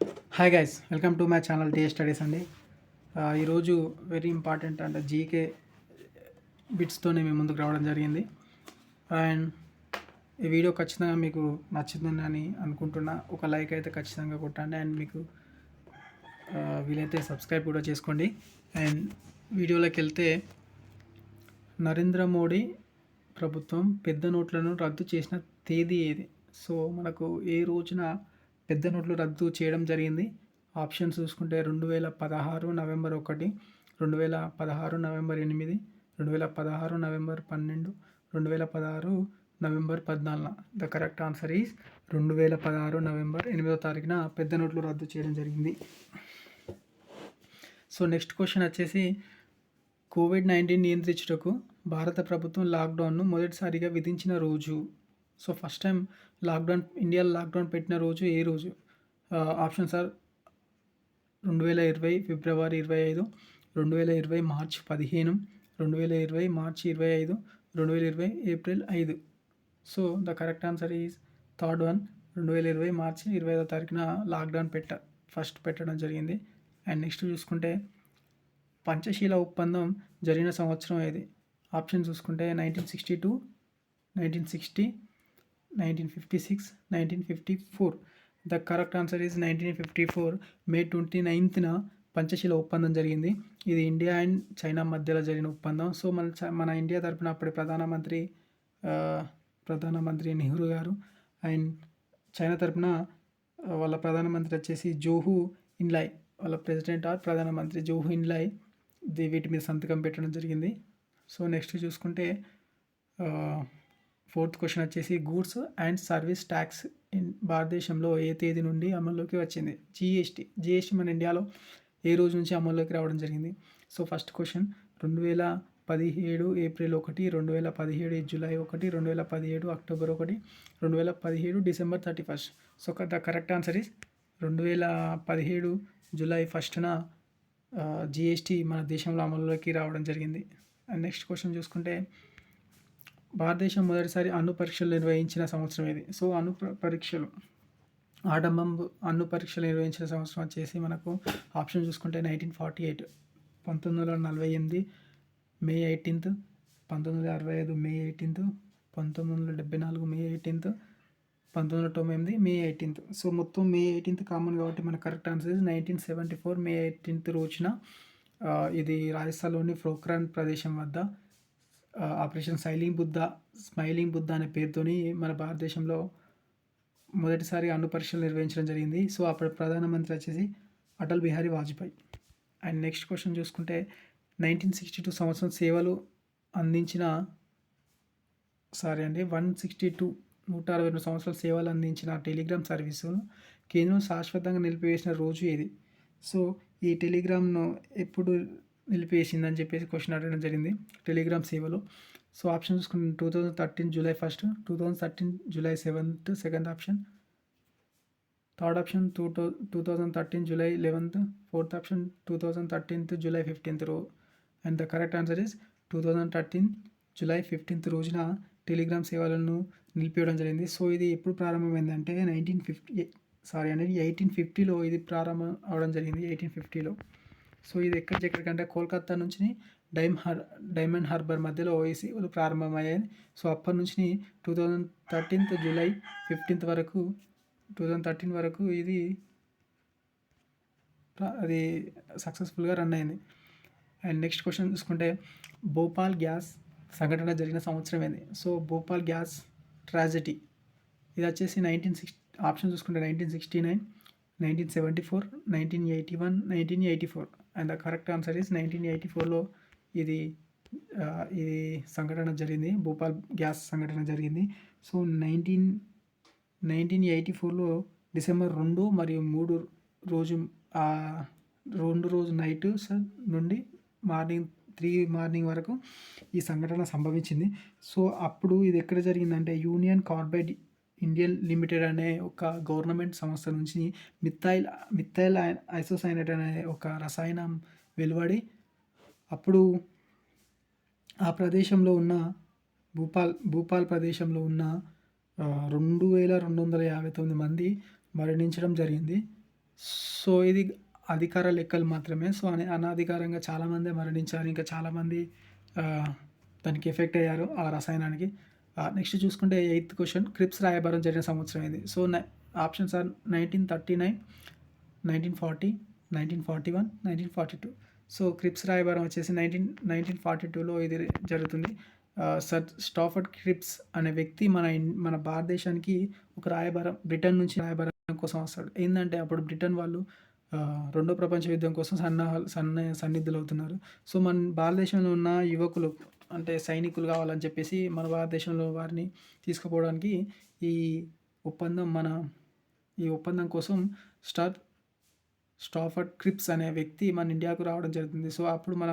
Hi guys welcome to my channel day studies అండి. ఈరోజు very important అంటే GK బిట్స్తోనే మేము ముందుకు రావడం జరిగింది. అండ్ ఈ వీడియో ఖచ్చితంగా మీకు నచ్చుతుందని అనుకుంటున్నా. ఒక లైక్ అయితే ఖచ్చితంగా కొట్టండి. అండ్ మీకు వీలైతే సబ్స్క్రైబ్ కూడా చేసుకోండి. అండ్ వీడియోలోకి వెళ్తే నరేంద్ర మోడీ ప్రభుత్వం పెద్ద నోట్లను రద్దు చేసిన తేదీ ఏది? సో మనకు ఏ రోజున పెద్ద నోట్లు రద్దు చేయడం జరిగింది. ఆప్షన్స్ చూసుకుంటే రెండు వేల పదహారు నవంబర్ ఒకటి రెండు వేల పదహారు నవంబర్ ఎనిమిది రెండు వేల పదహారు నవంబర్ పన్నెండు రెండు వేల పదహారు నవంబర్ పద్నాలుగున ద కరెక్ట్ ఆన్సర్ ఈజ్ రెండు వేల పదహారు నవంబర్ ఎనిమిదో తారీఖున పెద్ద నోట్లు రద్దు చేయడం జరిగింది. సో నెక్స్ట్ క్వశ్చన్ వచ్చేసి కోవిడ్ నైన్టీన్ నియంత్రించుటకు భారత ప్రభుత్వం లాక్డౌన్ను మొదటిసారిగా విధించిన రోజు. సో ఫస్ట్ టైం లాక్డౌన్ ఇండియాలో లాక్డౌన్ పెట్టిన రోజు ఏ రోజు? ఆప్షన్స్ ఆర్ రెండు వేల ఇరవై ఫిబ్రవరి ఇరవై ఐదు రెండు వేల ఇరవై మార్చ్ పదిహేను రెండు వేల ఇరవై మార్చి ఇరవై ఐదు రెండు వేల ఇరవై ఏప్రిల్ ఐదు. So the correct answer is third one రెండు వేల ఇరవై మార్చి ఇరవై ఐదో తారీఖున లాక్డౌన్ పెట్ట ఫస్ట్ పెట్టడం జరిగింది. అండ్ నెక్స్ట్ చూసుకుంటే పంచశీల ఒప్పందం జరిగిన సంవత్సరం ఏది? ఆప్షన్ చూసుకుంటే nineteen sixty two nineteen sixty nineteen fifty six nineteen fifty four the correct answer is nineteen fifty four May twenty నైన్త్న Panchsheel ఒప్పందం జరిగింది. ఇది ఇండియా అండ్ చైనా మధ్యలో జరిగిన ఒప్పందం. సో మన చ- మన ఇండియా తరపున అప్పటి ప్రధానమంత్రి ప్రధానమంత్రి నెహ్రూ గారు అండ్ చైనా తరపున వాళ్ళ ప్రధానమంత్రి వచ్చేసి జోహు ఇన్లాయ్ వాళ్ళ ప్రెసిడెంట్ ఆర్ ప్రధానమంత్రి జోహు ఇన్లాయ్ వీటి మీద సంతకం పెట్టడం జరిగింది. సో నెక్స్ట్ చూసుకుంటే ఫోర్త్ క్వశ్చన్ వచ్చేసి goods and service tax in భారతదేశంలో ఏ తేదీ నుండి అమల్లోకి వచ్చింది? జిఎస్టీ జిఎస్టీ మన ఇండియాలో ఏ రోజు నుంచి అమల్లోకి రావడం జరిగింది? సో ఫస్ట్ క్వశ్చన్ రెండు వేల పదిహేడు ఏప్రిల్ ఒకటి రెండు వేల పదిహేడు జూలై ఒకటి రెండు వేల పదిహేడు అక్టోబర్ ఒకటి రెండు వేల పదిహేడు December thirty first. So the correct answer is రెండు వేల పదిహేడు జూలై ఫస్ట్న జిఎస్టీ మన దేశంలో అమల్లోకి రావడం జరిగింది. అండ్ నెక్స్ట్ క్వశ్చన్ చూసుకుంటే భారతదేశం మొదటిసారి అణు పరీక్షలు నిర్వహించిన సంవత్సరం ఇది. సో అణు పరీక్షలు. ఆడంబం అణు పరీక్షలు నిర్వహించిన సంవత్సరం వచ్చేసి మనకు ఆప్షన్ చూసుకుంటే నైన్టీన్ ఫార్టీ ఎయిట్ పంతొమ్మిది వందల నలభై ఎనిమిది మే ఎయిటీన్త్ పంతొమ్మిది వందల అరవై ఐదు మే ఎయిటీన్త్ పంతొమ్మిది వందల డెబ్బై నాలుగు మే ఎయిటీన్త్ పంతొమ్మిది వందల తొంభై ఎనిమిది మే ఎయిటీన్త్ సో మొత్తం మే ఎయిటీన్త్ కామన్ కాబట్టి మన correct answer is nineteen seventy four May eighteenth రోజున ఇది రాజస్థాన్లోని ఫ్రోక్రాన్ ప్రదేశం వద్ద operation sailing Buddha smiling Buddha అనే పేరుతోని మన భారతదేశంలో మొదటిసారి అణు పరీక్షలు నిర్వహించడం జరిగింది. సో అప్పుడు ప్రధానమంత్రి వచ్చేసి Atal Bihari Vajpayee. And next question చూసుకుంటే నైన్టీన్ సిక్స్టీ టూ సంవత్సరం సేవలు అందించిన సారీ అండి వన్ సిక్స్టీ టూ నూట అరవై రెండు సంవత్సరాల సేవలు అందించిన టెలిగ్రామ్ సర్వీసును కేంద్రం శాశ్వతంగా నిలిపివేసిన రోజు ఇది సో ఈ టెలిగ్రామ్ను ఎప్పుడు నిలిపేసిందని చెప్పేసి క్వశ్చన్ అడగడం జరిగింది. టెలిగ్రామ్ సేవలో. సో ఆప్షన్ చూసుకుంటే two thousand thirteen July first two thousand thirteen July seventh second option third option two two two thousand thirteen July eleventh fourth option two thousand thirteenth July fifteenth రో and the correct answer is two thousand thirteen July fifteenth రోజున telegram సేవలను నిలిపేయడం జరిగింది. So ఇది ఎప్పుడు ప్రారంభమైందంటే nineteen fifty sorry అనేది eighteen ఫిఫ్టీలో ఇది ప్రారంభం అవడం జరిగింది ఎయిటీన్ ఫిఫ్టీలో సో ఇది ఎక్కడి నుంచి ఎక్కడికంటే కోల్కతా నుంచి డైమ్ హర్ డైమండ్ హార్బర్ మధ్యలో ఈ ప్రారంభమయ్యాయి సో అప్పటి నుంచి two thousand thirteenth July fifteenth వరకు టూ థౌజండ్ థర్టీన్ వరకు ఇది అది సక్సెస్ఫుల్గా రన్ అయింది. అండ్ నెక్స్ట్ క్వశ్చన్ చూసుకుంటే భోపాల్ గ్యాస్ సంఘటన జరిగిన సంవత్సరం ఏంది? So Bhopal gas tragedy. ఇది వచ్చేసి నైన్టీన్ సిక్స్ ఆప్షన్ చూసుకుంటే nineteen sixty nine nineteen seventy four nineteen eighty one nineteen eighty four. And the correct answer is nineteen eighty ఫోర్లో ఇది ఇది సంఘటన జరిగింది. భోపాల్ గ్యాస్ సంఘటన జరిగింది. సో నైన్టీన్ నైన్టీన్ ఎయిటీ ఫోర్లో డిసెంబర్ రెండు మరియు మూడు రోజు రెండు రోజు నైట్ నుండి మార్నింగ్ త్రీ మార్నింగ్ వరకు ఈ సంఘటన సంభవించింది. సో అప్పుడు ఇది ఎక్కడ జరిగిందంటే యూనియన్ కార్బైడ్ ఇండియన్ లిమిటెడ్ అనే ఒక గవర్నమెంట్ సంస్థ నుంచి మిథైల్ మిథైల్ ఐసోసైనట్ అనే ఒక రసాయనం వెలువడి అప్పుడు ఆ ప్రదేశంలో ఉన్న భూపాల్ భూపాల్ ప్రదేశంలో ఉన్న రెండు వేల రెండు వందల యాభై తొమ్మిది మంది మరణించడం జరిగింది. సో ఇది అధికార లెక్కలు మాత్రమే. సో అని అనాధికారంగా చాలామంది మరణించారు. ఇంకా చాలామంది దానికి ఎఫెక్ట్ అయ్యారు ఆ రసాయనానికి. నెక్స్ట్ చూసుకుంటే ఎయిత్ క్వశ్చన్ క్రిప్స్ రాయబారం జరిగిన సంవత్సరం ఇది so options are nineteen thirty nine nineteen forty nineteen forty one nineteen forty two. So Cripps రాయబారం వచ్చేసి నైన్టీన్ నైన్టీన్ ఫార్టీ టూలో ఇది జరుగుతుంది. సర్ స్టాఫర్డ్ క్రిప్స్ అనే వ్యక్తి మన మన భారతదేశానికి ఒక రాయబారం బ్రిటన్ నుంచి రాయబారం కోసం వస్తాడు. ఏంటంటే అప్పుడు బ్రిటన్ వాళ్ళు రెండో ప్రపంచ యుద్ధం కోసం సన్నాహాలు సన్న సన్నిధులు అవుతున్నారు సో మన భారతదేశంలో ఉన్న యువకులు అంటే సైనికులు కావాలని చెప్పేసి మన భారతదేశంలో వారిని తీసుకుపోవడానికి ఈ ఒప్పందం మన ఈ ఒప్పందం కోసం స్టార్ స్టాఫర్డ్ క్రిప్స్ అనే వ్యక్తి మన ఇండియాకు రావడం జరుగుతుంది. సో అప్పుడు మన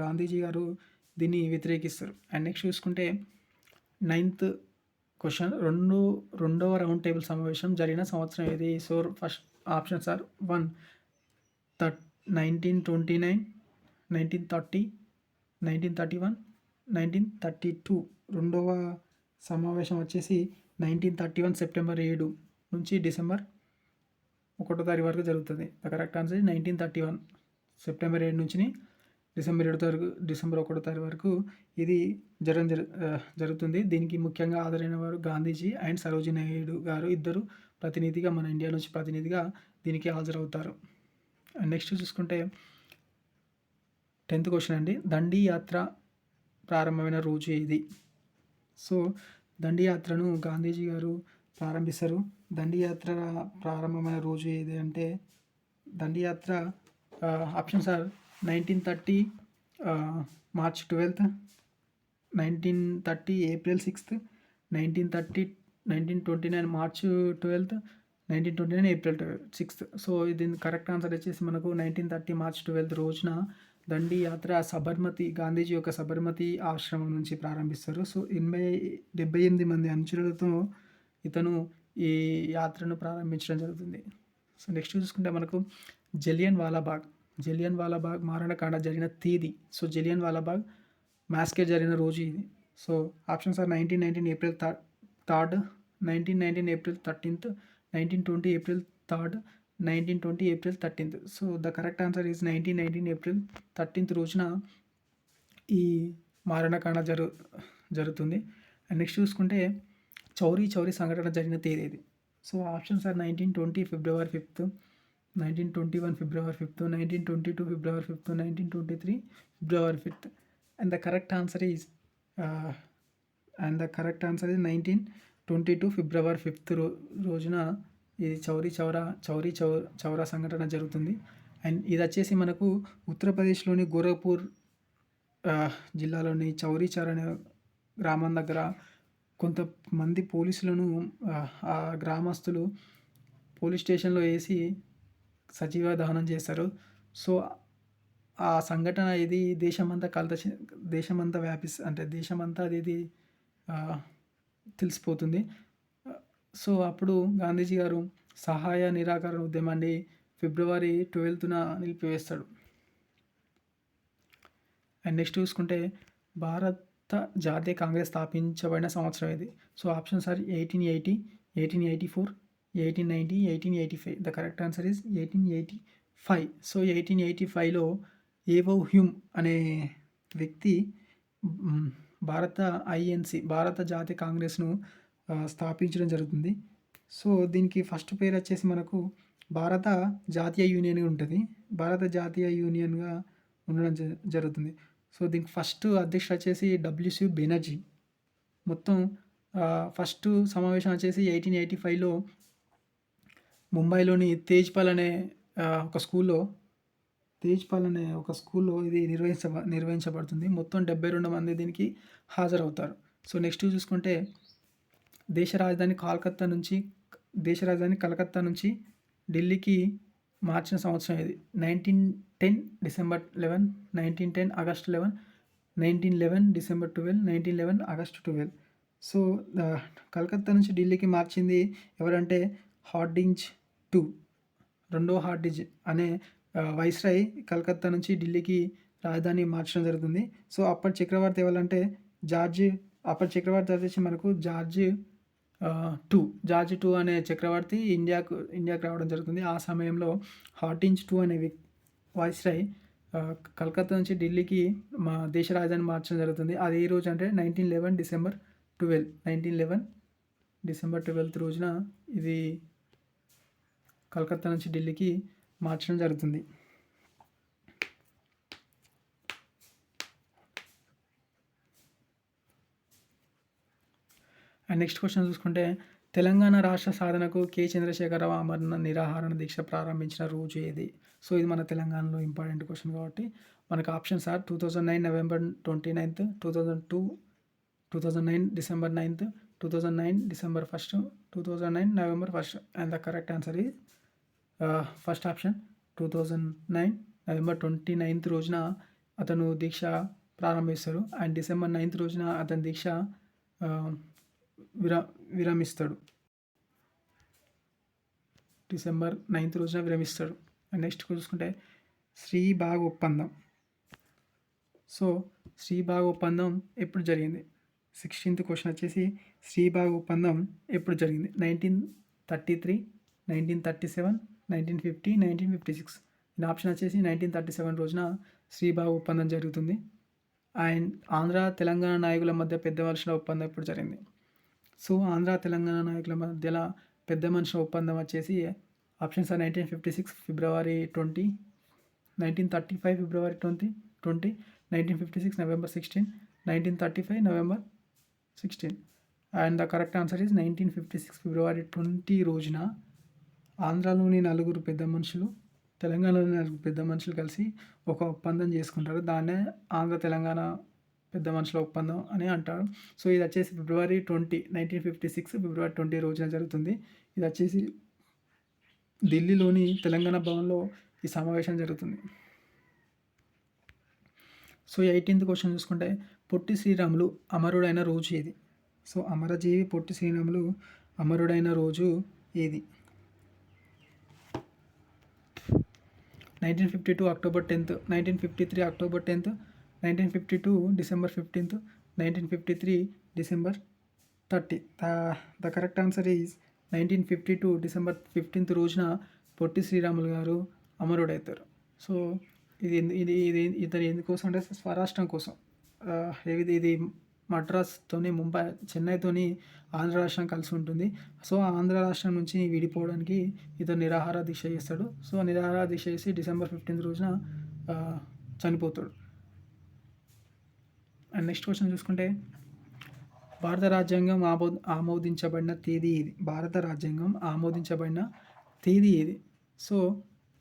గాంధీజీ గారు దీన్ని వ్యతిరేకిస్తారు. అండ్ నెక్స్ట్ చూసుకుంటే నైన్త్ క్వశ్చన్ రెండు రెండవ రౌండ్ టేబుల్ సమావేశం జరిగిన సంవత్సరం ఏది? So first options are one third nineteen twenty nine nineteen thirty nineteen thirty one nineteen thirty two రెండవ సమావేశం వచ్చేసి నైన్టీన్ థర్టీ వన్ సెప్టెంబర్ ఏడు నుంచి డిసెంబర్ ఒకటో తారీఖు వరకు జరుగుతుంది. The correct answer nineteen thirty one September ఏడు నుంచి డిసెంబర్ ఏడు తారీఖు డిసెంబర్ ఒకటో తారీఖు వరకు ఇది జరగ జరుగుతుంది. దీనికి ముఖ్యంగా హాజరైన వారు గాంధీజీ అండ్ సరోజీ నాయుడు గారు ఇద్దరు ప్రతినిధిగా మన ఇండియా నుంచి ప్రతినిధిగా దీనికి హాజరవుతారు. నెక్స్ట్ చూసుకుంటే టెన్త్ క్వశ్చన్ అండి. దండి యాత్ర ప్రారంభమైన రోజు ఇది. సో దండియాత్రను గాంధీజీ గారు ప్రారంభిస్తారు. దండియాత్ర ప్రారంభమైన రోజు ఏది అంటే దండియాత్ర options are nineteen thirty March twelfth nineteen thirty April sixth nineteen thirty nineteen twenty nine March twelfth nineteen twenty nine April sixth. So దీని కరెక్ట్ ఆన్సర్ వచ్చేసి మనకు నైన్టీన్ థర్టీ మార్చ్ ట్వెల్త్ రోజున దండి యాత్ర సబర్మతి గాంధీజీ యొక్క సబర్మతి ఆశ్రమం నుంచి ప్రారంభిస్తారు. సో ఎనభై డెబ్బై ఎనిమిది మంది అనుచరులతో ఇతను ఈ యాత్రను ప్రారంభించడం జరుగుతుంది. సో నెక్స్ట్ చూసుకుంటే మనకు జలియన్ వాలాబాగ్. జలియన్ వాలాబాగ్ మారణకాండ జరిగిన తేదీ. సో జలియన్ వాలాబాగ్ మ్యాస్కేర్ జరిగిన రోజు ఇది. So options are nineteen nineteen April third nineteen nineteen April thirteenth nineteen twenty April third nineteen twenty April thirteenth so the correct answer is nineteen nineteen April thirteenth రోజున ఈ మారణకాండ జరు జరుగుతుంది. అండ్ నెక్స్ట్ చూసుకుంటే చౌరీ చౌరీ సంఘటన జరిగిన తేదీ ఇది. So options are nineteen twenty February fifth nineteen twenty one February fifth nineteen twenty two February fifth nineteen twenty three February fifth and the correct answer is and the correct answer is nineteen twenty two February fifth రో రోజున ఇది చౌరీ చౌరా చౌరీ చౌ చౌరా సంఘటన జరుగుతుంది. And ఇది వచ్చేసి మనకు ఉత్తరప్రదేశ్లోని గోరఖ్పూర్ జిల్లాలోని చౌరీ చౌర అనే గ్రామం దగ్గర కొంతమంది పోలీసులను ఆ, గ్రామస్తులు పోలీస్ స్టేషన్లో వేసి సజీవ దహనం చేస్తారు సో ఆ సంఘటన ఇది దేశమంతా కలత దేశమంతా వ్యాపిస్తుంది అంటే దేశమంతా అది ఇది తెలిసిపోతుంది. సో అప్పుడు గాంధీజీ గారు సహాయ నిరాకరణ ఉద్యమాన్ని ఫిబ్రవరి ట్వెల్త్న నిలిపివేస్తాడు. అండ్ నెక్స్ట్ చూసుకుంటే భారత జాతీయ కాంగ్రెస్ స్థాపించబడిన సంవత్సరం ఇది. So options sir eighteen eighty eighteen eighty four eighteen ninety eighteen eighty five. The correct answer is eighteen eighty five. So eighteen eighty ఫైవ్లో ఏవో హ్యూమ్ అనే వ్యక్తి భారత ఐఎన్సి భారత జాతీయ కాంగ్రెస్ను స్థాపించడం జరుగుతుంది. సో దీనికి ఫస్ట్ పేరు వచ్చేసి మనకు భారత జాతీయ యూనియన్ ఉంటుంది. భారత జాతీయ యూనియన్గా ఉండడం జ- జరుగుతుంది. సో దీనికి ఫస్ట్ అధ్యక్షుడు వచ్చేసి డబ్ల్యూసి బెనర్జీ. మొత్తం ఫస్ట్ సమావేశం వచ్చేసి ఎయిటీన్ ఎయిటీ ఫైవ్లో ముంబైలోని తేజ్పాల్ అనే ఒక స్కూల్లో తేజ్పాల్ అనే ఒక స్కూల్లో ఇది నిర్వహించ నిర్వహించబడుతుంది. మొత్తం డెబ్బై రెండు మంది దీనికి హాజరవుతారు. సో నెక్స్ట్ చూసుకుంటే దేశ రాజధాని కోల్కత్తా నుంచి దేశ రాజధాని కలకత్తా నుంచి ఢిల్లీకి మార్చిన సంవత్సరం ఇది. Nineteen ten December eleven nineteen ten August eleven nineteen eleven December twelve nineteen eleven August twelve. So Calcutta నుంచి ఢిల్లీకి మార్చింది ఎవరంటే హార్డింజ్ టూ రెండో హార్డింజ్ అనే వైస్రాయ్ కలకత్తా నుంచి ఢిల్లీకి రాజధాని మార్చడం జరుగుతుంది. సో అప్పటి చక్రవర్తి ఎవరంటే జార్జ్ అప్పటి చక్రవర్తి వచ్చేసి మనకు? జార్జ్ టూ జార్జ్ టూ అనే చక్రవర్తి ఇండియాకు ఇండియాకు రావడం జరుగుతుంది. ఆ సమయంలో హార్టింజ్ టూ అనే వి వాయిస్రాయ్ కలకత్తా నుంచి ఢిల్లీకి మా దేశ రాజధాని మార్చడం జరుగుతుంది. అది ఏ రోజు అంటే nineteen eleven December twelve nineteen eleven December twelfth రోజున ఇది కలకత్తా నుంచి ఢిల్లీకి మార్చడం జరుగుతుంది. అండ్ నెక్స్ట్ క్వశ్చన్ చూసుకుంటే తెలంగాణ రాష్ట్ర సాధనకు కె. చంద్రశేఖరరావు అమరణ నిరాహారణ దీక్ష ప్రారంభించిన రోజు ఏది? సో ఇది మన తెలంగాణలో ఇంపార్టెంట్ క్వశ్చన్ కాబట్టి మనకు options are two thousand nine November twenty ninth two thousand two two thousand nine December ninth two thousand nine December first two thousand nine November first and the correct answer is first option two thousand nine November twenty ninth రోజున అతను దీక్ష ప్రారంభిస్తారు. And December ninth రోజున అతని దీక్ష విరా విరమిస్తాడు. December ninth రోజున విరమిస్తాడు. And next చూసుకుంటే శ్రీబాగ్ ఒప్పందం so Sribagh ఒప్పందం ఎప్పుడు జరిగింది? సిక్స్టీన్త్ క్వశ్చన్ వచ్చేసి శ్రీబాగ్ ఒప్పందం ఎప్పుడు జరిగింది? Nineteen thirty three nineteen thirty seven nineteen fifty nineteen fifty six. దీని ఆప్షన్ వచ్చేసి నైన్టీన్ థర్టీ సెవెన్ రోజున శ్రీబాగ్ ఒప్పందం జరుగుతుంది. అండ్ ఆంధ్ర తెలంగాణ నాయకుల మధ్య పెద్ద వర్షాల ఒప్పందం ఎప్పుడు జరిగింది? సో ఆంధ్ర తెలంగాణ నాయకుల మధ్యలో పెద్ద మనుషుల ఒప్పందం వచ్చేసి options are nineteen fifty six February twenty nineteen thirty five February twenty twenty nineteen fifty six November sixteen nineteen thirty five November sixteen and the correct answer is nineteen fifty six February twenty రోజున ఆంధ్రాలోని నలుగురు పెద్ద మనుషులు తెలంగాణలోని నలుగురు పెద్ద మనుషులు కలిసి ఒక ఒప్పందం చేసుకుంటారు. దాన్నే ఆంధ్ర తెలంగాణ పెద్ద మనుషుల ఒప్పందం అని అంటారు సో ఇది వచ్చేసి February twenty nineteen fifty six February twenty రోజున జరుగుతుంది. ఇది వచ్చేసి ఢిల్లీలోని తెలంగాణ భవన్లో ఈ సమావేశం జరుగుతుంది. సో ఎయిటీన్త్ క్వశ్చన్ చూసుకుంటే పొట్టి శ్రీరాములు అమరుడైన రోజు ఏది? సో అమరజీవి పొట్టి శ్రీరాములు అమరుడైన రోజు ఏది? Nineteen fifty two October tenth nineteen fifty three October tenth nineteen fifty two December fifteenth nineteen fifty three December thirty. The correct answer is nineteen fifty two December fifteenth రోజున పొట్టి శ్రీరాములు గారు అమరుడవుతారు so ఇది ఇది ఇది ఇతను ఎందుకోసం అంటే స్వరాష్ట్రం కోసం. ఇది ఇది మద్రాస్తోని ముంబై చెన్నైతోని ఆంధ్ర రాష్ట్రం కలిసి ఉంటుంది. సో ఆంధ్ర రాష్ట్రం నుంచి విడిపోవడానికి ఇతను నిరాహార దీక్ష చేస్తాడు. సో నిరాహార దీక్ష చేసి డిసెంబర్ ఫిఫ్టీన్త్ రోజున చనిపోతాడు. అండ్ నెక్స్ట్ క్వశ్చన్ చూసుకుంటే భారత రాజ్యాంగం ఆమో ఆమోదించబడిన తేదీ ఇది భారత రాజ్యాంగం ఆమోదించబడిన తేదీ ఇది so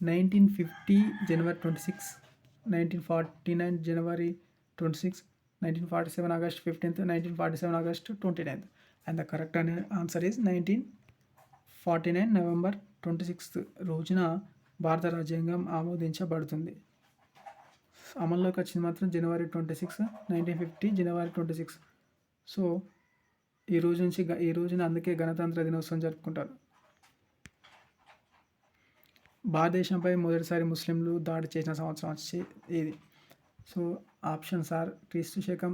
nineteen fifty January twenty six nineteen forty nine January twenty six nineteen forty seven August fifteenth nineteen forty seven August twenty ninth. And the correct అనే answer is nineteen forty nine November twenty sixth రోజున భారత రాజ్యాంగం ఆమోదించబడుతుంది. అమల్లోకి వచ్చింది మాత్రం January twenty six nineteen fifty January twenty six. So ఈ రోజు నుంచి ఈ రోజున అందుకే గణతంత్ర దినోత్సవం జరుపుకుంటారు. భారతదేశంపై మొదటిసారి ముస్లింలు దాడి చేసిన సంవత్సరం వచ్చి ఇది. సో ఆప్షన్స్ సార్ క్రీస్తు శకం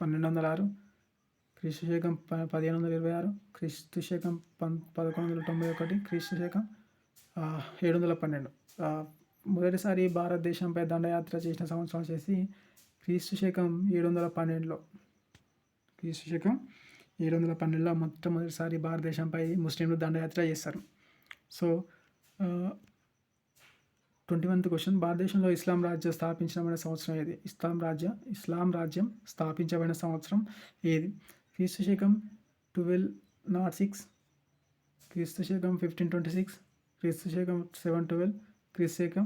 పన్నెండు వందల ఆరు క్రీస్తు శకం ప పదిహేను వందల ఇరవై ఆరు క్రీస్తు శకం పన్ పదకొండు వందల తొంభై ఒకటి క్రీస్తు శకం ఏడు వందల పన్నెండు. మొదటిసారి భారతదేశంపై దండయాత్ర చేసిన సంవత్సరం వచ్చేసి క్రీస్తు శకం ఏడు వందల పన్నెండులో. క్రీస్తు శకం ఏడు వందల పన్నెండులో మొట్టమొదటిసారి భారతదేశంపై ముస్లింలు దండయాత్ర చేస్తారు. So twenty one question. భారతదేశంలో ఇస్లాం రాజ్యం స్థాపించబడిన సంవత్సరం ఏది? ఇస్లాం రాజ్యం ఇస్లాం రాజ్యం స్థాపించబడిన సంవత్సరం ఏది? క్రీస్తు శకం ట్వెల్వ్ నాట్ సిక్స్ క్రీస్తు శకం ఫిఫ్టీన్ ట్వంటీ సిక్స్ క్రీస్తు శకం సెవెన్ ట్వెల్వ్ క్రీస్తు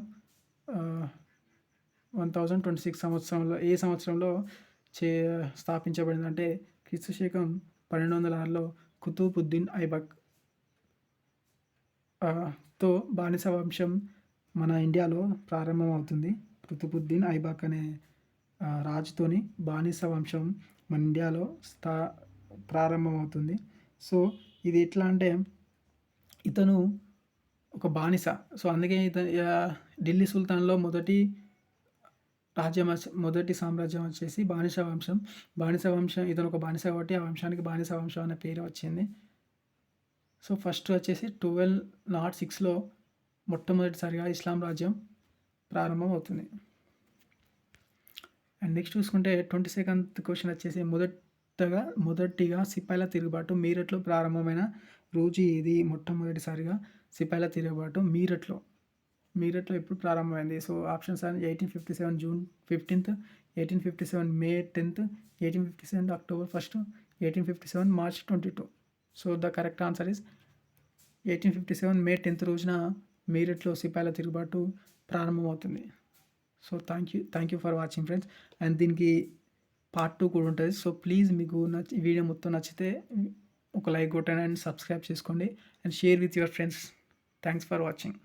వన్ థౌజండ్ ట్వంటీ సిక్స్ సంవత్సరంలో ఏ సంవత్సరంలో చే స్థాపించబడిందంటే క్రీస్తు శకం పన్నెండు వందల ఆరులో కుతుబుద్దీన్ ఐబక్. తో బానిస వంశం మన ఇండియాలో ప్రారంభమవుతుంది. కుతుబుద్దీన్ ఐబాక్ అనే రాజుతోని బానిస వంశం మన ఇండియాలో స్థా ప్రారంభమవుతుంది. సో ఇది ఎట్లా అంటే ఇతను ఒక బానిస. సో అందుకే ఇతను ఢిల్లీ సుల్తాన్లో మొదటి రాజ్యం వచ్చి మొదటి సామ్రాజ్యం వచ్చేసి బానిస వంశం. బానిస వంశం ఇతను ఒక బానిస కాబట్టి ఆ వంశానికి బానిస వంశం అనే పేరు వచ్చింది. సో ఫస్ట్ వచ్చేసి ట్వెల్వ్ నాట్ సిక్స్లో మొట్టమొదటిసారిగా ఇస్లాం రాజ్యం ప్రారంభం అవుతుంది అండ్ నెక్స్ట్ చూసుకుంటే ట్వంటీ సెకండ్ క్వశ్చన్ వచ్చేసి మొదటగా మొదటిగా సిపాయిల తిరుగుబాటు మీరట్లో ప్రారంభమైన రోజు ఏది మొట్టమొదటిసారిగా సిపాయిల తిరుగుబాటు మీరట్లో మీరట్లో ఎప్పుడు ప్రారంభమైంది? సో ఆప్షన్స్ అని eighteen fifty seven June fifteenth eighteen fifty seven May tenth eighteen fifty seven October first eighteen fifty seven March twenty two. So the correct answer is eighteen fifty seven May tenth రోజున మీరట్లో సిపాయిల తిరుగుబాటు ప్రారంభమవుతుంది. So thank you thank you for watching friends. And దీనికి part two కూడా ఉంటుంది. So please మీకు నచ్చి వీడియో మొత్తం నచ్చితే ఒక లైక్ కొట్టండి అండ్ సబ్స్క్రైబ్ చేసుకోండి and share with your friends. Thanks for watching